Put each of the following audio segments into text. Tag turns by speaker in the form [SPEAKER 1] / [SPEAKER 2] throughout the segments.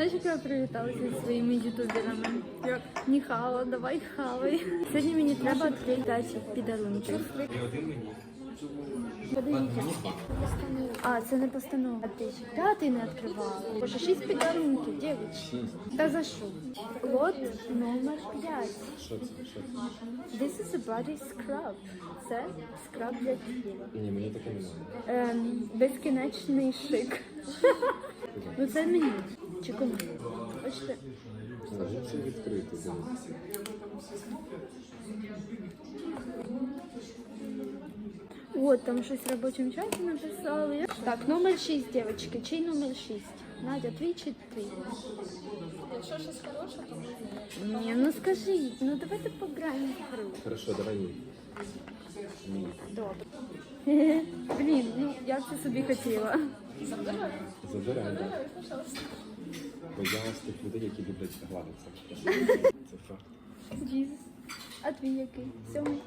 [SPEAKER 1] Знаєш, як я привіталася зі своїми ютуберами? Як Ніхао, давай хавай. Сьогодні мені треба відкрити 5 підарунків. Подивіться. А, це не постанова. Ти ж п'ятий не відкривала. Боже, шість підарунків, дівчатки. Та за що? Лот номер 5.
[SPEAKER 2] Що це? Що?
[SPEAKER 1] This is a body scrub. Це скраб для тіла.
[SPEAKER 2] Ні, мені таке не треба.
[SPEAKER 1] Ем, безкінечний шик. ну це мені. Чи кому? Бачите?
[SPEAKER 2] Може це відкрити, дивіться.
[SPEAKER 1] От, там щось в робочому чаті написали. Так, номер 6, дівчатки. Чий номер 6? Надя, твій чи твій?
[SPEAKER 3] Якщо щось хороше, то
[SPEAKER 1] Ні, ну скажіть, ну давайте пограємо в гру.
[SPEAKER 2] Хорошо, давай мій. Мій.
[SPEAKER 1] Добре. Блін, ну я б це собі хотіла.
[SPEAKER 3] Забирай.
[SPEAKER 2] Забирай,
[SPEAKER 3] пожалуйста.
[SPEAKER 2] Бо я з тих людей, які люблять гладитися. Це факт.
[SPEAKER 1] Джізус. А твій який? Сьомий?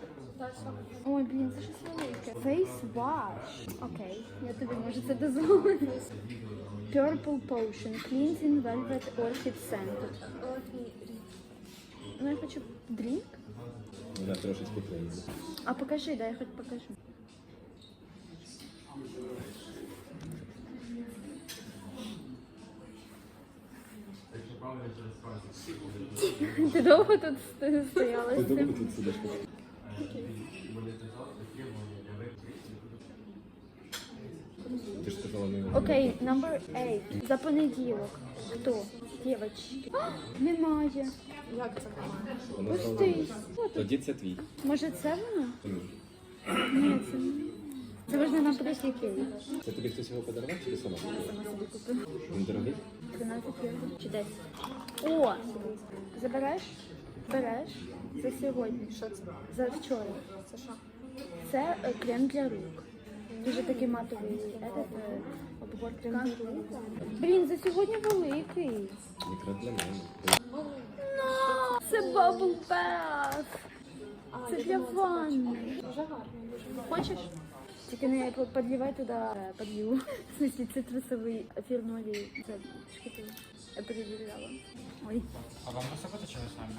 [SPEAKER 1] Ой, блін, це щось велике. Face wash. Окей, я тобі можу це дозволити. Purple Potion. Cleansing Velvet Orchid Scented. Ну, я хочу дрінк.
[SPEAKER 2] Вона трошечки клеїть.
[SPEAKER 1] А покажи, дай я хоч покажу. Ти довго тут стояла
[SPEAKER 2] Ти довго тут сидиш? Ти ж сказала не
[SPEAKER 1] Окей, number 8. За понеділок. Хто? Дівочки. Немає.
[SPEAKER 3] Як це немає?
[SPEAKER 2] Вона знала. Тоді це твій.
[SPEAKER 1] Може це воно?
[SPEAKER 2] Ні.
[SPEAKER 1] Ні, це не. Це можна нам подати який.
[SPEAKER 2] Це тобі хтось його подарував чи ти сама купила?
[SPEAKER 1] Сама собі купила.
[SPEAKER 2] Він дорогий?
[SPEAKER 1] 13 євро чи 10. О! Забереш? Береш? Це сьогодні.
[SPEAKER 3] Що це?
[SPEAKER 1] За вчора.
[SPEAKER 3] Це що?
[SPEAKER 1] Це е, крем для рук. Дуже такий матовий этот, е, обгор крем для рук. Блін, за сьогодні великий.
[SPEAKER 2] Якраз для мене.
[SPEAKER 1] No, це Bubble Bath. Це для ванни.
[SPEAKER 3] Дуже гарно.
[SPEAKER 1] Хочеш? Тільки не підливай туди е, подливу. В смысле, цитрусовий ефірну олію. Це перевіряла. Ой.
[SPEAKER 4] А вам просто чи ви самі?